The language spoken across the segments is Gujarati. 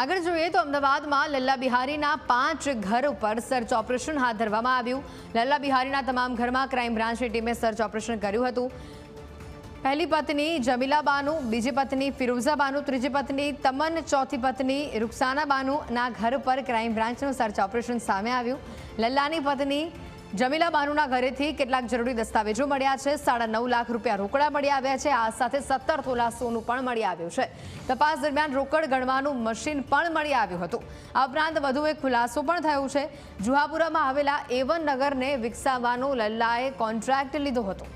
આગળ જોઈએ તો અમદાવાદમાં લલ્લા બિહારીના પાંચ ઘર ઉપર સર્ચ ઓપરેશન હાથ ધરવામાં આવ્યું. લલ્લા બિહારીના તમામ ઘરમાં ક્રાઇમ બ્રાન્ચની ટીમે સર્ચ ઓપરેશન કર્યું હતું. પહેલી પત્ની જમીલા બાનુ, બીજી પત્ની ફિરોઝા બાનુ, ત્રીજી પત્ની તમન ચોથી પત્ની રૂકસાના બાનુના ઘર પર ક્રાઇમ બ્રાન્ચનું સર્ચ ઓપરેશન સામે આવ્યું. લલ્લાની પત્ની જમીલા બાનુના ઘરેથી કેટલાક જરૂરી દસ્તાવેજો મળ્યા છે. સાડા નવ લાખ રૂપિયા રોકડા મળી આવ્યા છે. આ સાથે સત્તર તોલા સોનું પણ મળી આવ્યું છે. તપાસ દરમિયાન રોકડ ગણવાનું મશીન પણ મળી આવ્યું હતું. આ ઉપરાંત વધુ એક ખુલાસો પણ થયો છે. જુહાપુરામાં આવેલા એવન નગરને વિકસાવવાનો લલ્લાએ કોન્ટ્રાક્ટ લીધો હતો.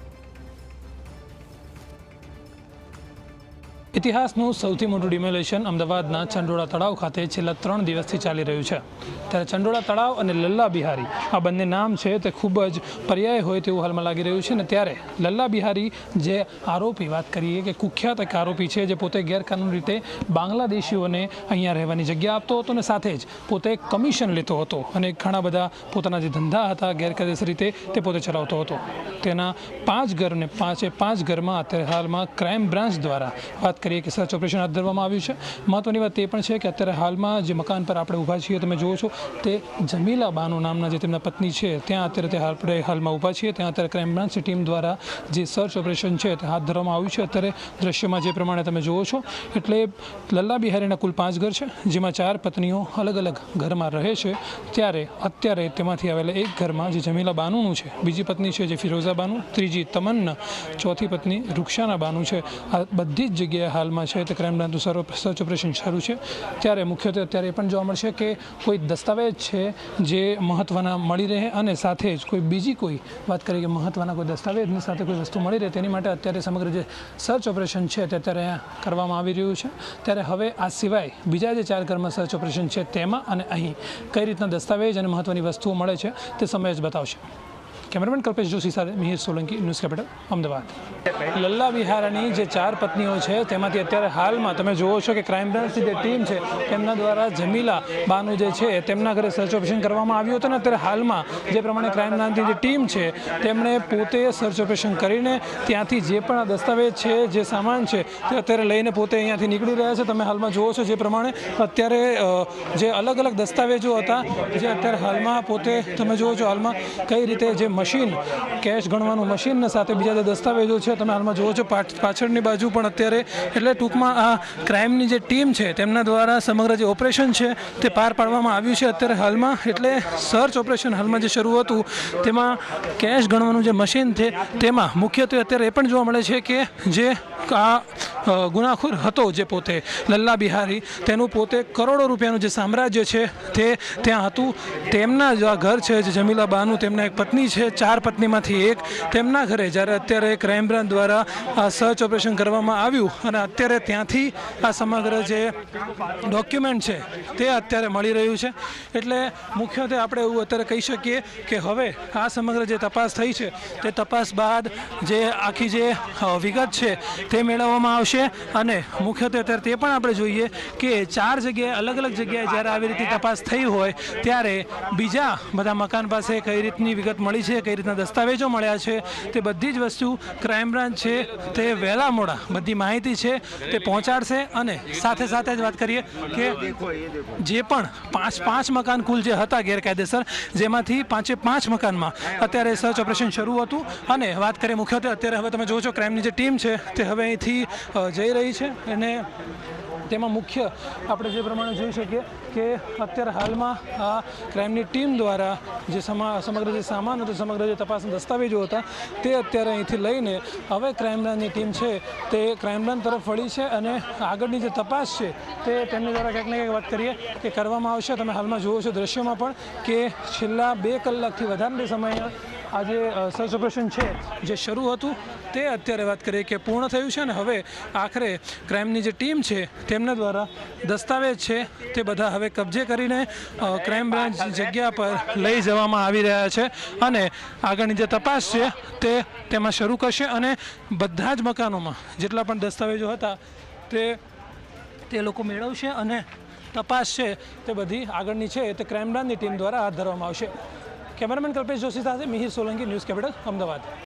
ઇતિહાસનું સૌથી મોટું ડિમોલેશન અમદાવાદના ચંડોળા તળાવ ખાતે છેલ્લા ત્રણ દિવસથી ચાલી રહ્યું છે. ત્યારે ચંડોળા તળાવ અને લલ્લા બિહારી, આ બંને નામ છે તે ખૂબ જ પર્યાય હોય તેવું હાલમાં લાગી રહ્યું છે ને ત્યારે લલ્લા બિહારી જે આરોપી, વાત કરીએ કે કુખ્યાત એક આરોપી છે જે પોતે ગેરકાનૂની રીતે બાંગ્લાદેશીઓને અહીંયા રહેવાની જગ્યા આપતો હતો અને સાથે જ પોતે કમિશન લેતો હતો અને ઘણા બધા પોતાના જે ધંધા હતા ગેરકાયદેસર રીતે તે પોતે ચલાવતો હતો. તેના પાંચ ઘરને પાંચે પાંચ ઘરમાં અત્યારે હાલમાં ક્રાઇમ બ્રાન્ચ દ્વારા વાત કરીએ કે સર્ચ ઓપરેશન હાથ ધરવામાં આવ્યું છે. મહત્વની વાત એ પણ છે કે અત્યારે હાલમાં જે મકાન પર આપણે ઊભા છીએ, તમે જુઓ છો, તે જમીલા બાનુ નામના જે તેમના પત્ની છે, ત્યાં અત્યારે તે આપણે હાલમાં ઊભા છીએ. ત્યાં અત્યારે ક્રાઇમ બ્રાન્ચની ટીમ દ્વારા જે સર્ચ ઓપરેશન છે, તે હાથ ધરવામાં આવ્યું છે. અત્યારે દ્રશ્યમાં જે પ્રમાણે તમે જુઓ છો, એટલે લલ્લા બિહારીના કુલ પાંચ ઘર છે, જેમાં ચાર પત્નીઓ અલગ અલગ ઘરમાં રહે છે. ત્યારે અત્યારે તેમાંથી આવેલા એક ઘરમાં જે જમીલા બાનુનું છે, બીજી પત્ની છે જે ફિરોઝા બાનુ, ત્રીજી તમન્ના, ચોથી પત્ની રૂક્ષાના બાનુ છે. આ બધી જ જગ્યાએ હાલમાં છે, તે ક્રાઇમ બ્રાન્ચનું સર્ચ ઓપરેશન શરૂ છે. ત્યારે મુખ્યત્વે અત્યારે એ પણ જોવા મળશે કે કોઈ દસ્તાવેજ છે જે મહત્ત્વના મળી રહે અને સાથે જ કોઈ બીજી કોઈ, વાત કરીએ કે મહત્ત્વના કોઈ દસ્તાવેજની સાથે કોઈ વસ્તુ મળી રહે, તેની માટે અત્યારે સમગ્ર જે સર્ચ ઓપરેશન છે, તે અત્યારે કરવામાં આવી રહ્યું છે. ત્યારે હવે આ સિવાય બીજા જે ચાર ઘરમાં સર્ચ ઓપરેશન છે, તેમાં અને અહીં કઈ રીતના દસ્તાવેજ અને મહત્ત્વની વસ્તુઓ મળે છે, તે સમય જ બતાવશે. કેમેરામેન કલ્પેશ જોશી સાથે મિહિર સોલંકી, ન્યૂઝ કેપિટલ, અમદાવાદ. લલ્લા વિહારાની જે ચાર પત્નીઓ છે, તેમાંથી અત્યારે હાલમાં તમે જુઓ છો કે ક્રાઇમ બ્રાન્ચની જે ટીમ છે, તેમના દ્વારા જમીલા બાનુ જે છે, તેમના ઘરે સર્ચ ઓપરેશન કરવામાં આવ્યું હતું ને અત્યારે હાલમાં જે પ્રમાણે ક્રાઇમ બ્રાન્ચની જે ટીમ છે, તેમણે પોતે સર્ચ ઓપરેશન કરીને ત્યાંથી જે પણ આ દસ્તાવેજ છે, જે સામાન છે, તે અત્યારે લઈને પોતે અહીંયાથી નીકળી રહ્યા છે. તમે હાલમાં જુઓ છો જે પ્રમાણે અત્યારે જે અલગ અલગ દસ્તાવેજો હતા, જે અત્યારે હાલમાં પોતે તમે જુઓ છો હાલમાં કઈ રીતે જે મશીન કેશ ગણવાનું મશીન સાથે બીજા જે દસ્તાવેજો છે, તમે હાલમાં જુઓ છો, પાછ- પાછળની બાજુ પણ અત્યારે, એટલે ટૂંકમાં આ ક્રાઇમની જે ટીમ છે, તેમના દ્વારા સમગ્ર જે ઓપરેશન છે, તે પાર પાડવામાં આવ્યું છે અત્યારે હાલમાં. એટલે સર્ચ ઓપરેશન હાલમાં જે શરૂ હતું, તેમાં કેશ ગણવાનું જે મશીન છે, તેમાં મુખ્યત્વે અત્યારે એ પણ જોવા મળે છે કે જે આ ગુનાખોર હતો જે પોતે, લલ્લા બિહારી. તેનું પોતે કરોડો રૂપિયાનું જે સામ્રાજ્ય છે તે ત્યાં હતું. તેમના જ આ ઘર છે, જે જમીલા બાનુ તેમના એક પત્ની છે, ચાર પત્નીમાંથી એક. તેમના ઘરે જ્યારે અત્યારે ક્રાઇમ બ્રાન્ચ દ્વારા આ સર્ચ ઓપરેશન કરવામાં આવ્યું અને અત્યારે ત્યાંથી આ સમગ્ર જે ડોક્યુમેન્ટ છે તે અત્યારે મળી રહ્યું છે. એટલે મુખ્યત્વે આપણે એવું અત્યારે કહી શકીએ કે હવે આ સમગ્ર જે તપાસ થઈ છે, તે તપાસ બાદ જે આખી જે વિગત છે તે મેળવવામાં આવશે અને મુખ્યત્વે અત્યારે તે પણ આપણે જોઈએ કે ચાર જગ્યાએ અલગ અલગ જગ્યાએ જ્યારે આવી રીતે તપાસ થઈ હોય, ત્યારે બીજા બધા મકાન પાસે કઈ રીતની વિગત મળી છે, કઈ રીતના દસ્તાવેજો મળ્યા છે, તે બધી જ વસ્તુ ક્રાઇમ બ્રાન્ચ છે, તે વહેલા મોડા બધી માહિતી છે, તે પહોંચાડશે અને સાથે સાથે જ વાત કરીએ કે જે પણ પાંચ પાંચ મકાન કુલ જે હતા ગેરકાયદેસર, જેમાંથી પાંચે પાંચ મકાનમાં અત્યારે સર્ચ ઓપરેશન શરૂ હતું. અને વાત કરીએ મુખ્યત્વે, અત્યારે હવે તમે જોવો છો ક્રાઇમની જે ટીમ છે, તે હવે અહીંથી જઈ રહી છે અને તેમાં મુખ્ય આપણે જે પ્રમાણે જોઈ શકીએ કે અત્યારે હાલમાં આ ક્રાઇમની ટીમ દ્વારા જે સમા, સમગ્ર જે સામાન હતો, સમગ્ર જે તપાસના દસ્તાવેજો હતા, તે અત્યારે અહીંથી લઈને હવે ક્રાઇમ બ્રાન્ચની ટીમ છે, તે ક્રાઇમ બ્રાન્ચ તરફ વળી છે અને આગળની જે તપાસ છે, તે તેમની દ્વારા ક્યાંક ને ક્યાંક વાત કરીએ કે કરવામાં આવશે. તમે હાલમાં જુઓ છો દ્રશ્યોમાં પણ કે છેલ્લા બે કલાકથી વધારે સમય આ જે સર્ચ ઓપરેશન છે જે શરૂ હતું, તે અત્યારે વાત કરીએ કે પૂર્ણ થયું છે અને હવે આખરે ક્રાઇમની જે ટીમ છે, તેમના દ્વારા દસ્તાવેજ છે, તે બધા હવે કબજે કરીને ક્રાઇમ બ્રાન્ચ જગ્યા પર લઈ જવામાં આવી રહ્યા છે અને આગળની જે તપાસ છે, તે તેમાં શરૂ કરશે અને બધા જ મકાનોમાં જેટલા પણ દસ્તાવેજો હતા, તે તે લોકો મેળવશે અને તપાસ છે, તે બધી આગળની છે તે ક્રાઇમ બ્રાન્ચની ટીમ દ્વારા હાથ ધરવામાં આવશે. કેમેરામેન કલ્પેશ જોશી સાથે મિહિર સોલંકી ન્યૂઝ કેપિટલ અમદાવાદ.